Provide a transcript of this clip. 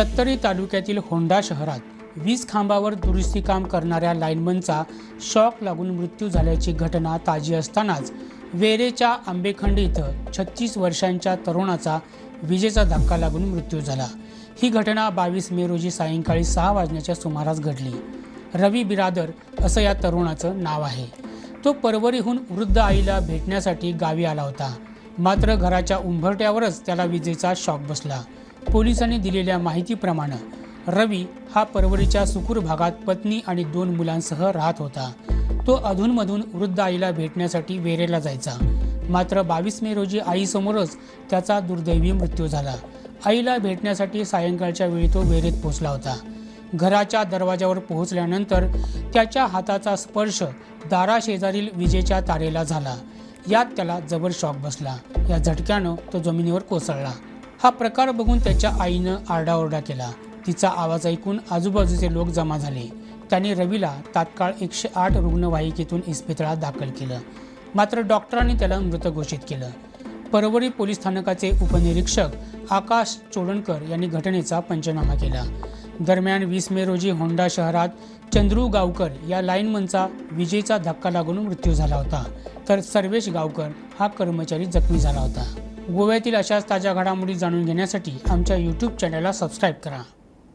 सत्तरी तालुक्यातील होंडा शहरात वीज खांबावर दुरुस्ती काम करणाऱ्या लाईनमनचा शॉक लागून मृत्यू झाल्याची घटना ताजी असतानाच वेरेच्या आंबेखंडी इथं छत्तीस वर्षांच्या तरुणाचा विजेचा धक्का लागून मृत्यू झाला. ही घटना बावीस मे रोजी सायंकाळी सहा वाजण्याच्या सुमारास घडली. रवी बिरादर असं या तरुणाचं नाव आहे. तो परवरीहून वृद्ध आईला भेटण्यासाठी गावी आला होता. मात्र घराच्या उंबरट्यावरच त्याला विजेचा शॉक बसला. पोलिसांनी दिलेल्या माहितीप्रमाणे रवी हा परवरीच्या सुकूर भागात पत्नी आणि दोन मुलांसह राहत होता. तो अधूनमधून वृद्ध आईला भेटण्यासाठी वेरेला जायचा. मात्र बावीस मे रोजी आईसमोरच त्याचा दुर्दैवी मृत्यू झाला. आईला भेटण्यासाठी सायंकाळच्या वेळी तो वेरेत पोहोचला होता. घराच्या दरवाजावर पोहोचल्यानंतर त्याच्या हाताचा स्पर्श दाराशेजारील विजेच्या तारेला झाला. यात त्याला जबर शॉक बसला. या झटक्यानं तो जमिनीवर कोसळला. हा प्रकार बघून त्याच्या आईनं आरडाओरडा केला. तिचा आवाज ऐकून आजूबाजूचे लोक जमा झाले. त्याने रवीला तात्काळ एकशे आठ रुग्णवाहिकेतून इस्पितळात दाखल केलं. मात्र डॉक्टरांनी त्याला मृत घोषित केलं. परवरी पोलीस स्थानकाचे उपनिरीक्षक आकाश चोडणकर यांनी घटनेचा पंचनामा केला. दरम्यान वीस मे रोजी होंडा शहरात चंद्रू गावकर या लाईनमनचा विजेचा धक्का लागून मृत्यू झाला होता. तर सर्वेश गावकर हा कर्मचारी जखमी झाला होता. गोव्यातील अशाच ताज्या घडामोडी जाणून घेण्यासाठी आमच्या यूट्यूब चॅनलला सबस्क्राईब करा.